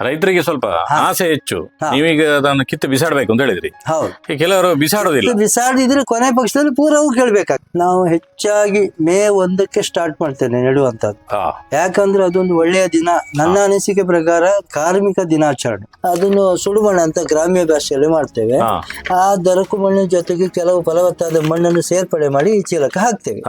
ರೈತರಿಗೆ ಸ್ವಲ್ಪ ಆಸೆ ಹೆಚ್ಚು. ನೀವೀಗ ಅದನ್ನು ಕಿತ್ತು ಬಿಸಾಡ್ಬೇಕು ಅಂತ ಹೇಳಿದ್ರಿ. ಹೌದು. ಕೆಲವರು ಬಿಸಾಡೋದಿಲ್ಲ. ಬಿಸಾಡಿದ್ರೆ ಕೊನೆ ಪಕ್ಷದಲ್ಲಿ ಪೂರವೂ ಕೇಳ್ಬೇಕಾಗ್ತದೆ ನಾವು ಹೆಚ್ಚಾಗಿ ಮೇ ಒಂದಕ್ಕೆ ಸ್ಟಾರ್ಟ್ ಮಾಡ್ತೇನೆ ನೆಡುವಂತದ್ದು ಯಾಕಂದ್ರೆ ಅದೊಂದು ಒಳ್ಳೆಯ ದಿನ. ನನ್ನ ಅನಿಸಿಕೆ ಪ್ರಕಾರ ಕಾರ್ಮಿಕ ದಿನಾಚರಣೆ. ಅದನ್ನು ಸುಡುಮಣ್ಣ ಅಂತ ಗ್ರಾಮ್ಯ ಭಾಷೆಯಲ್ಲಿ ಮಾಡ್ತೇವೆ. ಆ ದರಕು ಮಣ್ಣಿನ ಜೊತೆಗೆ ಕೆಲವು ಫಲವತ್ತಾದ ಮಣ್ಣನ್ನು ಸೇರ್ಪಡೆ ಮಾಡಿ ಈ ಚೀಲಕ್ಕೆ ಹಾಕ್ತೇವೆ.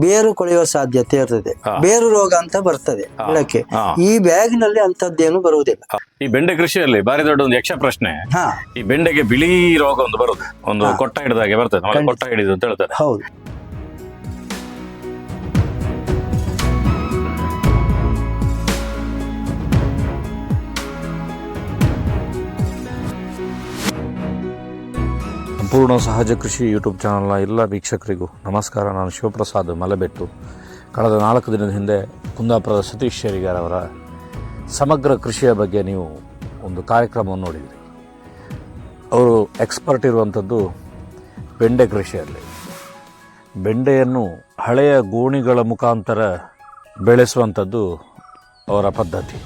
ಬೇರು ಕೊಳೆಯುವ ಸಾಧ್ಯತೆ ಇರ್ತದೆ. ಬೇರು ರೋಗ ಅಂತ ಬರ್ತದೆ. ಗಿಡಕ್ಕೆ ಈ ಬ್ಯಾಗ್ನಲ್ಲಿ ಅಂತದ್ದೇನು ಬರುವುದಿಲ್ಲ. ಈ ಬೆಂಡೆ ಕೃಷಿಯಲ್ಲಿ ಬಾರಿ ದೊಡ್ಡ ಒಂದು ಯಕ್ಷ ಪ್ರಶ್ನೆ. ಹಾ. ಈ ಬೆಂಡೆಗೆ ಬಿಳಿ ರೋಗ ಒಂದು ಬರುತ್ತೆ. ಒಂದು ಕೊಟ್ಟ ಹಿಡಿದಾಗೆ ಬರ್ತದೆ. ನಾವು ಕೊಟ್ಟ ಹಿಡಿದು ಅಂತ ಹೇಳ್ತಾರೆ. ಹೌದು. ಸಂಪೂರ್ಣ ಸಹಜ ಕೃಷಿ ಯೂಟ್ಯೂಬ್ ಚಾನಲ್ನ ಎಲ್ಲ ವೀಕ್ಷಕರಿಗೂ ನಮಸ್ಕಾರ. ನಾನು ಶಿವಪ್ರಸಾದ್ ಮಲೆಬೆಟ್ಟು. ಕಳೆದ ನಾಲ್ಕು ದಿನದ ಹಿಂದೆ ಕುಂದಾಪುರದ ಸತೀಶ್ ಶೇರಿಗಾರ್ ಅವರ ಸಮಗ್ರ ಕೃಷಿಯ ಬಗ್ಗೆ ನೀವು ಒಂದು ಕಾರ್ಯಕ್ರಮವನ್ನು ನೋಡಿದ್ರಿ. ಅವರು ಎಕ್ಸ್ಪರ್ಟ್ ಇರುವಂಥದ್ದು ಬೆಂಡೆ ಕೃಷಿಯಲ್ಲಿ. ಬೆಂಡೆಯನ್ನು ಹಳೆಯ ಗೋಣಿಗಳ ಮುಖಾಂತರ ಬೆಳೆಸುವಂಥದ್ದು ಅವರ ಪದ್ಧತಿ.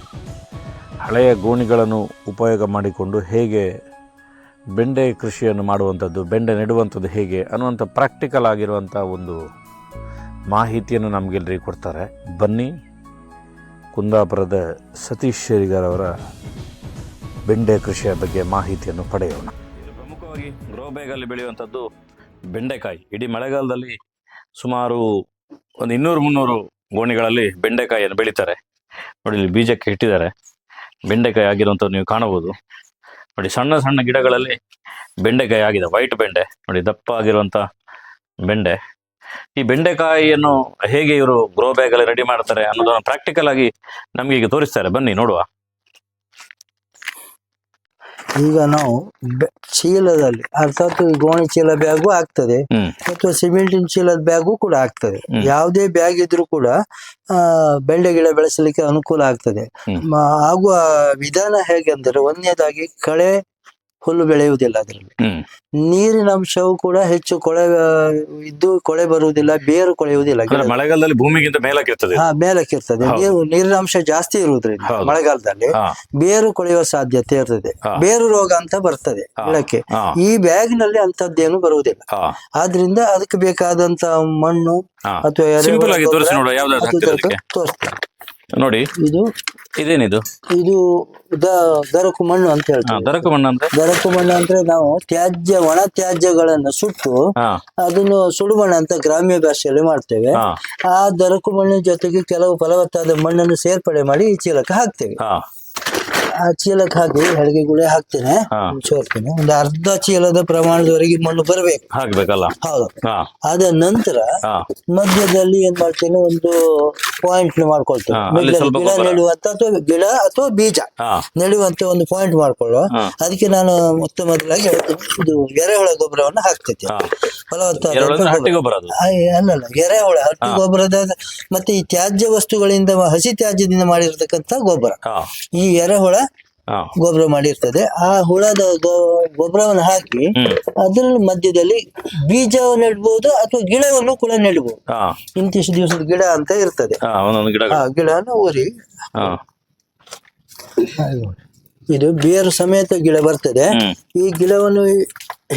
ಹಳೆಯ ಗೋಣಿಗಳನ್ನು ಉಪಯೋಗ ಮಾಡಿಕೊಂಡು ಹೇಗೆ ಬೆಂಡೆ ಕೃಷಿಯನ್ನು ಮಾಡುವಂಥದ್ದು, ಬೆಂಡೆ ನೆಡುವಂಥದ್ದು ಹೇಗೆ ಅನ್ನುವಂಥ ಪ್ರಾಕ್ಟಿಕಲ್ ಆಗಿರುವಂಥ ಒಂದು ಮಾಹಿತಿಯನ್ನು ನಮಗೆಲ್ಲರಿಗೆ ಕೊಡ್ತಾರೆ. ಬನ್ನಿ ಕುಂದಾಪುರದ ಸತೀಶ್ ಶೇರಿಗಾರ್ ಅವರ ಬೆಂಡೆ ಕೃಷಿಯ ಬಗ್ಗೆ ಮಾಹಿತಿಯನ್ನು ಪಡೆಯೋಣ. ಇದು ಪ್ರಮುಖವಾಗಿ ಗ್ರೋ ಬ್ಯಾಗಲ್ಲಿ ಬೆಳೆಯುವಂಥದ್ದು ಬೆಂಡೆಕಾಯಿ. ಇಡೀ ಮಳೆಗಾಲದಲ್ಲಿ ಸುಮಾರು ಒಂದು ಇನ್ನೂರು ಮುನ್ನೂರು ಗೋಣಿಗಳಲ್ಲಿ ಬೆಂಡೆಕಾಯಿಯನ್ನು ಬೆಳೀತಾರೆ. ನೋಡಿ, ಇಲ್ಲಿ ಬೀಜಕ್ಕೆ ಇಟ್ಟಿದ್ದಾರೆ. ಬೆಂಡೆಕಾಯಿ ಆಗಿರುವಂಥದ್ದು ನೀವು ಕಾಣಬಹುದು. ನೋಡಿ, ಸಣ್ಣ ಸಣ್ಣ ಗಿಡಗಳಲ್ಲಿ ಬೆಂಡೆಕಾಯಿ ಆಗಿದೆ ವೈಟ್ ಬೆಂಡೆ. ನೋಡಿ, ದಪ್ಪ ಆಗಿರುವಂಥ ಬೆಂಡೆ. ಈ ಬೆಂಡೆಕಾಯಿಯನ್ನು ಹೇಗೆ ಇವರು ಗ್ರೋ ಬ್ಯಾಗ್ ಅಲ್ಲಿ ರೆಡಿ ಮಾಡ್ತಾರೆ ಅನ್ನೋದನ್ನ ಪ್ರಾಕ್ಟಿಕಲ್ ಆಗಿ ನಮ್ಗೆ ಈಗ ತೋರಿಸ್ತಾರೆ. ಬನ್ನಿ ನೋಡುವ. ಈಗ ನಾವು ಚೀಲದಲ್ಲಿ ಅರ್ಥಾತ್ ಗೋಣಿ ಚೀಲ ಬ್ಯಾಗು ಆಗ್ತದೆ. ಮತ್ತು ಅಥವಾ ಸಿಮೆಂಟಿನ ಚೀಲದ ಬ್ಯಾಗು ಕೂಡ ಆಗ್ತದೆ. ಯಾವುದೇ ಬ್ಯಾಗ್ ಇದ್ರೂ ಕೂಡ ಆ, ಬೆಂಡೆ ಗಿಡ ಬೆಳೆಸಲಿಕ್ಕೆ ಅನುಕೂಲ ಆಗ್ತದೆ. ಆಗುವ ವಿಧಾನ ಹೇಗೆ ಅಂದ್ರೆ ಒಂದನೇದಾಗಿ ಕಳೆ ಹುಲ್ಲು ಬೆಳೆಯುವುದಿಲ್ಲ ಅದರಲ್ಲಿ. ನೀರಿನ ಅಂಶವು ಕೂಡ ಹೆಚ್ಚು ಕೊಳೆ ಇದ್ದು ಕೊಳೆ ಬರುವುದಿಲ್ಲ ಬೇರು ಕೊಳೆಯುವುದಿಲ್ಲ. ಮಳೆಗಾಲದಲ್ಲಿ ಭೂಮಿಗಿಂತ ಮೇಲಕ್ಕೆ ಇರ್ತದೆ ಹಾ ಮೇಲಕ್ಕೆ ಇರ್ತದೆ. ನೀರು ನೀರಿನ ಅಂಶ ಜಾಸ್ತಿ ಇರುವುದರಿಂದ ಮಳೆಗಾಲದಲ್ಲಿ ಬೇರು ಕೊಳೆಯುವ ಸಾಧ್ಯತೆ ಇರ್ತದೆ. ಬೇರು ರೋಗ ಅಂತ ಬರ್ತದೆ. ಗಿಡಕ್ಕೆ. ಈ ಬ್ಯಾಗ್ನಲ್ಲಿ ಅಂತದ್ದೇನು ಬರುವುದಿಲ್ಲ ಆದ್ರಿಂದ ಅದಕ್ಕೆ ಬೇಕಾದಂತ ಮಣ್ಣು ಅಥವಾ ಎರೆಹುಳ ನೋಡಿ. ಇದು ಇದೇನಿದು? ಇದು ದ- ದರಕು ಮಣ್ಣು ಅಂತ ಹೇಳ್ತಾರೆ ದರಕು ಮಣ್ಣು ಅಂದ್ರೆ? ದರಕು ಮಣ್ಣು ಅಂದ್ರೆ ನಾವು ತ್ಯಾಜ್ಯ ಒಣ ತ್ಯಾಜ್ಯಗಳನ್ನ ಸುಟ್ಟು ಹಾ. ಅದನ್ನು ಸುಡುಮಣ್ಣು ಅಂತ ಗ್ರಾಮ್ಯ ಭಾಷೆಯಲ್ಲಿ ಮಾಡ್ತೇವೆ. ಹಾ. ಆ ದರಕು ಮಣ್ಣಿನ ಜೊತೆಗೆ ಕೆಲವು ಫಲವತ್ತಾದ ಮಣ್ಣನ್ನು ಸೇರ್ಪಡೆ ಮಾಡಿ ಈ ಚೀಲಕ್ಕೆ ಹಾಕ್ತೇವೆ. ಹಾ. ಆ ಚೀಲಕ್ಕೆ ಹಾಕಿ ಹಳಗೆ ಗುಳೆ ಹಾಕ್ತೇನೆ. ಚೋರ್ತೇನೆ ಒಂದು ಅರ್ಧ ಚೀಲದ ಪ್ರಮಾಣದವರೆಗೆ ಮಣ್ಣು ಬರಬೇಕು. ಹಾಕ್ಬೇಕಲ್ಲ? ಹೌದು. ಅದ ನಂತರ ಮಧ್ಯದಲ್ಲಿ ಏನ್ ಮಾಡ್ತೇನೆ ಒಂದು ಪಾಯಿಂಟ್ ಮಾಡ್ಕೊಳ್ತೇನೆ. ಅಲ್ಲಿ ಗಿಡ ನೆಡುವಂತ ಅಥವಾ ಗಿಡ ಅಥವಾ ಬೀಜ ನೆಡುವಂತ ಒಂದು ಪಾಯಿಂಟ್ ಮಾಡ್ಕೊಳ್ಳುವ ಅದಕ್ಕೆ ನಾನು ಮೊತ್ತ ಮೊದಲಾಗಿ ಹೇಳ್ತೇನೆ ಇದು ಎರೆಹುಳ ಗೊಬ್ಬರವನ್ನು ಹಾಕ್ತೇತಿ ಫಲವತ್ತಾದ ಆ, ಅಲ್ಲಲ್ಲ ಎರೆಹುಳ ಹಟ್ಟಿ ಗೊಬ್ಬರದ ಮತ್ತೆ ಈ ತ್ಯಾಜ್ಯ ವಸ್ತುಗಳಿಂದ ಹಸಿ ತ್ಯಾಜ್ಯದಿಂದ ಮಾಡಿರ್ತಕ್ಕಂತ ಗೊಬ್ಬರ. ಈ ಎರೆಹುಳ ಗೊಬ್ಬರ ಮಾಡಿರ್ತದೆ. ಆ ಹುಳದ ಗೊಬ್ಬರವನ್ನು ಹಾಕಿ ಅದ್ರ ಮಧ್ಯದಲ್ಲಿ ಬೀಜವನ್ನು ನೆಡ್ಬೋದು ಅಥವಾ ಗಿಡವನ್ನು ಕೂಡ ನೆಡ್ಬೋದು. ಇಂತಿಷ್ಟು ದಿವಸದ ಗಿಡ ಅಂತ ಇರ್ತದೆ. ಗಿಡನ ಊರಿ. ಇದು ಬೇರು ಸಮೇತ ಗಿಡ ಬರ್ತದೆ. ಈ ಗಿಡವನ್ನು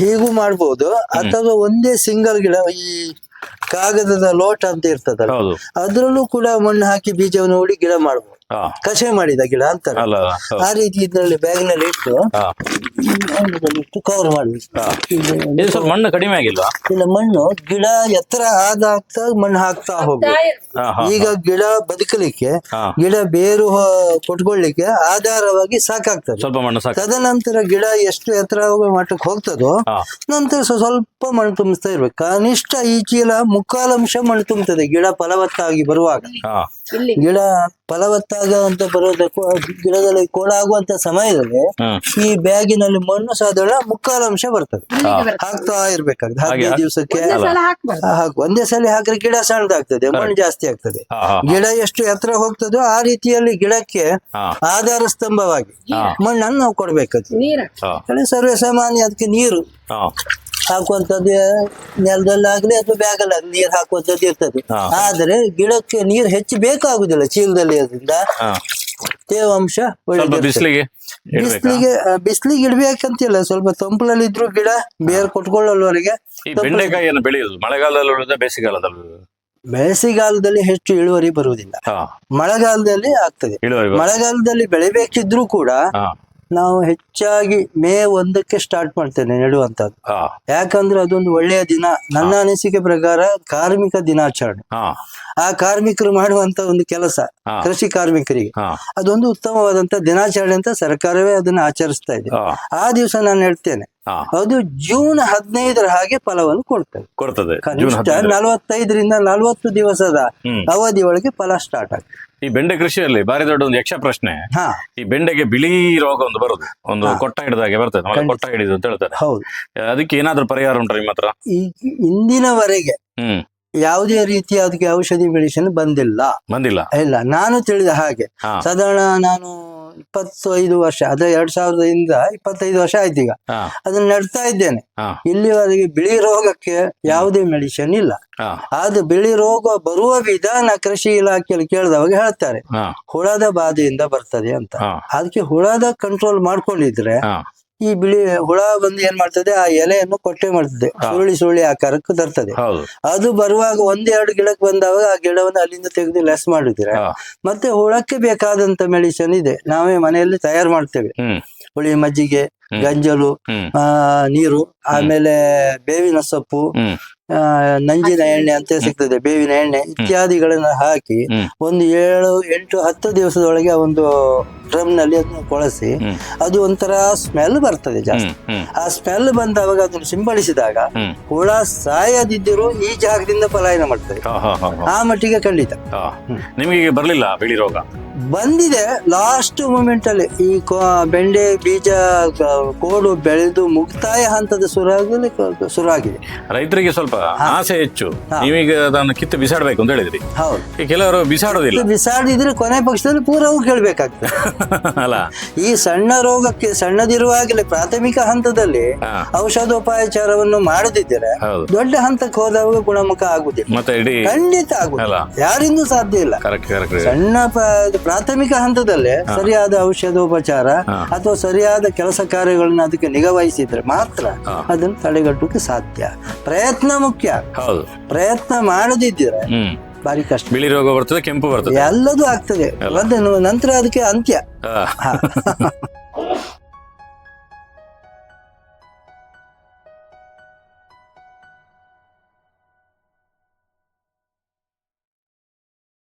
ಹೀಗೂ ಮಾಡ್ಬೋದು. ಅಥವಾ ಒಂದೇ ಸಿಂಗಲ್ ಗಿಡ ಈ ಕಾಗದದ ಲೋಟ ಅಂತ ಇರ್ತದಲ್ಲ ಅದ್ರಲ್ಲೂ ಕೂಡ ಮಣ್ಣು ಹಾಕಿ ಬೀಜವನ್ನು ಹೂಡಿ ಗಿಡ ಮಾಡ್ಬೋದು. ಹಾ. ಕಷೆ ಮಾಡಿದ ಗಿಡ ಅಂತಾರೆ. ಅಲ್ಲ ಆ ರೀತಿ ಇದ್ರಲ್ಲಿ ಬ್ಯಾಗ್ನಲ್ಲಿ ಇಟ್ಟು ಇಟ್ಟು ಕವರ್ ಮಾಡಿ. ಹಾ. ಇದು ಇದು ಸ್ವಲ್ಪ ಮಣ್ಣು ಕಡಿಮೆ ಆಗಿಲ್ವಾ? ಇಲ್ಲ ಮಣ್ಣು ಗಿಡ ಎತ್ತರ ಆದ ಆಗ್ತಾ ಮಣ್ಣು ಹಾಕ್ತಾ ಹೋಗ್ಬೇಕು. ಈಗ ಗಿಡ ಬದುಕಲಿಕ್ಕೆ ಗಿಡ ಬೇರು ಕೊಟ್ಕೊಳ್ಳಿಕ್ಕೆ ಆಧಾರವಾಗಿ ಸಾಕಾಗ್ತದೆ. ಸ್ವಲ್ಪ ಮಣ್ಣು ಸಾಕು ತದನಂತರ ಗಿಡ ಎಷ್ಟು ಎತ್ತರ ಹೋಗೋ ಮಟ್ಟಕ್ಕೆ ಹೋಗ್ತದೋ ನಂತರ ಸ್ವ- ಸ್ವಲ್ಪ ಮಣ್ಣು ತುಂಬಿಸ್ತಾ ಇರ್ಬೇಕು. ಕನಿಷ್ಠ ಈ ಚೀಲ ಮುಕ್ಕಾಲಂಶ ಮಣ್ಣು ತುಂಬುತ್ತದೆ ಗಿಡ ಫಲವತ್ತಾಗಿ ಬರುವಾಗ. ಹಾ. ಗಿಡ ಫಲವತ್ತಾಗ ಅಂತ ಬರೋದಕ್ಕೂ ಆ ಗಿಡದಲ್ಲಿ ಆಗುವಂತ ಸಮಯದಲ್ಲಿ ಈ ಬ್ಯಾಗಿನಲ್ಲಿ ಮಣ್ಣು ಸಾಧಾರಣ ಮುಕ್ಕಾಲಂಶ ಬರ್ತದೆ. ಹಾಕ್ತಾ ಇರ್ಬೇಕಾಗ್ತದೆ ಹದಿನೈದು ದಿವಸಕ್ಕೆ ಒಂದೇ ಸಲ ಹಾಕಿದ್ರೆ ಗಿಡ ಸಣ್ಣದಾಗ್ತದೆ ಮಣ್ಣು ಜಾಸ್ತಿ ಆಗ್ತದೆ. ಗಿಡ ಎಷ್ಟು ಎತ್ತರ ಹೋಗ್ತದೋ ಆ ರೀತಿಯಲ್ಲಿ ಗಿಡಕ್ಕೆ ಆಧಾರ ಸ್ತಂಭವಾಗಿ ಮಣ್ಣನ್ನು ನಾವು ಕೊಡ್ಬೇಕು ಸರ್ವೇ ಸಾಮಾನ್ಯ ಅದಕ್ಕೆ ನೀರು. ಹಾಕುವಂಥದ್ದು ನೆಲದಲ್ಲಾಗ್ಲಿ ಅಥವಾ ಬ್ಯಾಗಲ್ಲಾಗ್ಲಿ ನೀರು ಹಾಕುವಂತದ್ದು ಇರ್ತದೆ. ಆದ್ರೆ ಗಿಡಕ್ಕೆ ನೀರು ಹೆಚ್ಚು ಬೇಕಾಗುದಿಲ್ಲ ಚೀಲದಲ್ಲಿ ಅದರಿಂದ ತೇವಾಂಶ ಬಿಸಿಲಿಗೆ ಬಿಸಿಲಿಗೆ ಬಿಸ್ಲಿಗೆ ಇಡ್ಬೇಕಂತಿಲ್ಲ ಸ್ವಲ್ಪ ತಂಪಲಲ್ಲಿ ಇದ್ರು ಗಿಡ ಬೇರೆ ಕೊಟ್ಕೊಳ್ಳಲ್ವರೆಗೆ ಬೆಂಡೆಕಾಯಿಯನ್ನು ಬೆಳೆಯುವುದು ಮಳೆಗಾಲದಲ್ಲಿ ಬೇಸಿಗೆಗಾಲದಲ್ಲಿ? ಬೇಸಿಗೆಗಾಲದಲ್ಲಿ ಹೆಚ್ಚು ಇಳುವರಿ ಬರುವುದಿಲ್ಲ. ಮಳೆಗಾಲದಲ್ಲಿ ಆಗ್ತದೆ. ಮಳೆಗಾಲದಲ್ಲಿ ಬೆಳಿಬೇಕಿದ್ರು ಕೂಡ ನಾವು ಹೆಚ್ಚಾಗಿ ಮೇ ಒಂದಕ್ಕೆ ಸ್ಟಾರ್ಟ್ ಮಾಡ್ತೇನೆ ನೆಡುವಂತದ್ದು ಯಾಕಂದ್ರೆ ಅದೊಂದು ಒಳ್ಳೆಯ ದಿನ. ನನ್ನ ಅನಿಸಿಕೆ ಪ್ರಕಾರ ಕಾರ್ಮಿಕ ದಿನಾಚರಣೆ. ಆ ಕಾರ್ಮಿಕರು ಮಾಡುವಂತ ಒಂದು ಕೆಲಸ ಕೃಷಿ ಕಾರ್ಮಿಕರಿಗೆ. ಅದೊಂದು ಉತ್ತಮವಾದಂತ ದಿನಾಚರಣೆ ಅಂತ ಸರ್ಕಾರವೇ ಅದನ್ನ ಆಚರಿಸ್ತಾ ಇದೆ. ಆ ದಿವಸ ನಾನು ಹೇಳ್ತೇನೆ. ಅದು ಜೂನ್ ಹದಿನೈದರ ಹಾಗೆ ಫಲವನ್ನು ಕೊಡ್ತದೆ. ಕೊಡ್ತದೆ. ಕನಿಷ್ಠ ನಲವತ್ತೈದರಿಂದ ನಲವತ್ತು ದಿವಸದ. ಅವಧಿ ಒಳಗೆ ಫಲ ಸ್ಟಾರ್ಟ್ ಆಗ್ತದೆ. ಈ ಬೆಂಡೆ ಕೃಷಿಯಲ್ಲಿ ಬಾರಿ ದೊಡ್ಡ ಒಂದು ಯಕ್ಷ ಪ್ರಶ್ನೆ. ಈ ಬೆಂಡೆಗೆ ಬಿಳಿ ರೋಗ ಒಂದು ಬರುದು. ಒಂದು ಕೊಟ್ಟ ಹಿಡಿದಾಗೆ ಬರ್ತದೆ. ಕೊಟ್ಟ ಹಿಡಿದು ಅಂತ ಹೇಳ್ತಾರೆ. ಹೌದು. ಅದಕ್ಕೆ ಏನಾದ್ರೂ ಪರಿಹಾರ ಉಂಟು ನಿಮ್ಮ ಹತ್ರ? ಈ ಇಂದಿನವರೆಗೆ ಹ್ಮ್. ಯಾವುದೇ ರೀತಿಯ ಅದಕ್ಕೆ ಔಷಧಿ ಮೆಡಿಸಿನ್ ಬಂದಿಲ್ಲ. ಬಂದಿಲ್ಲ. ಇಲ್ಲ ನಾನು ತಿಳಿದ ಹಾಗೆ. ಸಾಧಾರಣ ನಾನು ಇಪ್ಪತ್ತೈದು ವರ್ಷ ಅದೇ ಎರಡ್ ಸಾವಿರದಿಂದ ಇಪ್ಪತ್ತೈದು ವರ್ಷ ಆಯ್ತು ಈಗ. ಅದನ್ನ ನಡ್ತಾ ಇದ್ದೇನೆ. ಇಲ್ಲಿವರೆಗೆ ಬಿಳಿ ರೋಗಕ್ಕೆ ಯಾವುದೇ ಮೆಡಿಸಿನ್ ಇಲ್ಲ. ಅದು ಬಿಳಿ ರೋಗ ಬರುವ ವಿಧಾನ ಕೃಷಿ ಇಲಾಖೆಯಲ್ಲಿ ಕೇಳಿದವಾಗ ಹೇಳ್ತಾರೆ. ಹುಳದ ಬಾಧೆಯಿಂದ ಬರ್ತದೆ ಅಂತ. ಅದಕ್ಕೆ ಹುಳದ ಕಂಟ್ರೋಲ್ ಮಾಡ್ಕೊಂಡಿದ್ರೆ ಈ ಬಿಳಿ ಹುಳ ಬಂದು ಏನ್ ಮಾಡ್ತದೆ ಆ ಎಲೆಯನ್ನು ಕೊಟ್ಟೆ ಮಾಡ್ತದೆ. ಸುರುಳಿ ಸುರುಳಿ ಆಕಾರಕ್ಕೆ ತರ್ತದೆ. ಅದು ಬರುವಾಗ ಒಂದೆರಡು ಗಿಡಕ್ಕೆ ಬಂದಾಗ ಆ ಗಿಡವನ್ನು ಅಲ್ಲಿಂದ ತೆಗೆದು ಲೆಸ್ ಮಾಡಿದ್ರೆ ಮತ್ತೆ ಹುಳಕ್ಕೆ ಬೇಕಾದಂತ ಮೆಡಿಸನ್ ಇದೆ. ನಾವೇ ಮನೆಯಲ್ಲಿ ತಯಾರು ಮಾಡ್ತೇವೆ. ಹುಳಿ ಮಜ್ಜಿಗೆ ಗಂಜಲು ಆ ನೀರು ಆಮೇಲೆ ಬೇವಿನ ಸೊಪ್ಪು ಆ, ನಂಜಿನ ಎಣ್ಣೆ ಅಂತ ಸಿಗ್ತದೆ ಬೇವಿನ ಎಣ್ಣೆ ಇತ್ಯಾದಿಗಳನ್ನ ಹಾಕಿ ಹ್ಮ್. ಒಂದು ಏಳು ಎಂಟು ಹತ್ತು ದಿವಸದೊಳಗೆ ಆ ಒಂದು ಡ್ರಮ್ನಲ್ಲಿ ಅದನ್ನು ಕೊಳಸಿ ಹ್ಮ್. ಅದು ಒಂಥರ ಸ್ಮೆಲ್ ಬರ್ತದೆ ಜಾಸ್ತಿ. ಹ್ಮ್ ಹ್ಮ್. ಆ ಸ್ಮೆಲ್ ಬಂದಾಗ ಅದನ್ನು ಸಿಂಪಡಿಸಿದಾಗ ಹ್ಮ್. ಹುಳ ಸಾಯದಿದ್ದರೂ ಈ ಜಾಗದಿಂದ ಪಲಾಯನ ಮಾಡ್ತದೆ. ಹಾ ಹಾ ಹಾ ಹಾ. ಆ ಮಟ್ಟಿಗೆ ಖಂಡಿತ. ಹಾ. ನಿಮಗೆ ಬರ್ಲಿಲ್ಲ ಬಿಳಿ ರೋಗ? ಬಂದಿದೆ ಲಾಸ್ಟ್ ಮೂಮೆಂಟ್ ಅಲ್ಲಿ. ಈ ಬೆಂಡೆ ಬೀಜ ಕೋಡು ಬೆಳೆದು ಮುಕ್ತಾಯ ಹಂತದ ಶುರುವಾಗಲಿ ಶುರು ಆಗಿದೆ ರೈತರಿಗೆ ಸ್ವಲ್ಪ ಆಸೆ ಹೆಚ್ಚು. ನೀವೀಗ ಅದನ್ನು ಕಿತ್ತು ಬಿಸಾಡ್ಬೇಕು ಅಂತ ಹೇಳಿದ್ರಿ. ಹೌದು. ಕೆಲವರು ಬಿಸಾಡೋದಿಲ್ಲ. ಬಿಸಾಡಿದ್ರೆ ಕೊನೆ ಪಕ್ಷದಲ್ಲಿ ಪೂರವೂ ಕೇಳ್ಬೇಕಾಗ್ತದೆ. ಅಲ್ಲ. ಈ ಸಣ್ಣ ರೋಗಕ್ಕೆ ಸಣ್ಣದಿರುವಾಗಲೇ ಪ್ರಾಥಮಿಕ ಹಂತದಲ್ಲಿ ಔಷಧೋಪಾಯಚಾರವನ್ನು ಔಷಧೋಪಚಾರವನ್ನು ಮಾಡದಿದ್ದರೆ ದೊಡ್ಡ ಹಂತಕ್ಕೆ ಹೋದಾಗ ಗುಣಮುಖ ಆಗುದಿಲ್ಲ. ಖಂಡಿತ ಆಗುದಿಲ್ಲ. ಯಾರಿಂದ ಸಾಧ್ಯ ಇಲ್ಲ. ಸಣ್ಣ ಪ್ರಾಥಮಿಕ ಹಂತದಲ್ಲೇ ಸರಿಯಾದ ಔಷಧೋಪಚಾರ. ಅಥವಾ ಸರಿಯಾದ ಕೆಲಸ ಕಾರ್ಯಗಳನ್ನ ಅದಕ್ಕೆ ನಿಗವಹಿಸಿದ್ರೆ ಮಾತ್ರ ಅದನ್ನ ತಡೆಗಟ್ಟೋಕೆ ಸಾಧ್ಯ. ಪ್ರಯತ್ನ ಮುಖ್ಯ. ಪ್ರಯತ್ನ ಮಾಡದಿದ್ದರೆ ಬಾರಿ ಕಷ್ಟ. ಬಿಳಿ ರೋಗ ಬರ್ತದೆ ಕೆಂಪು ಬರ್ತದೆ. ಎಲ್ಲದೂ ಆಗ್ತದೆ. ಮತ್ತೆ ನಂತರ ಅದಕ್ಕೆ ಅಂತ್ಯ.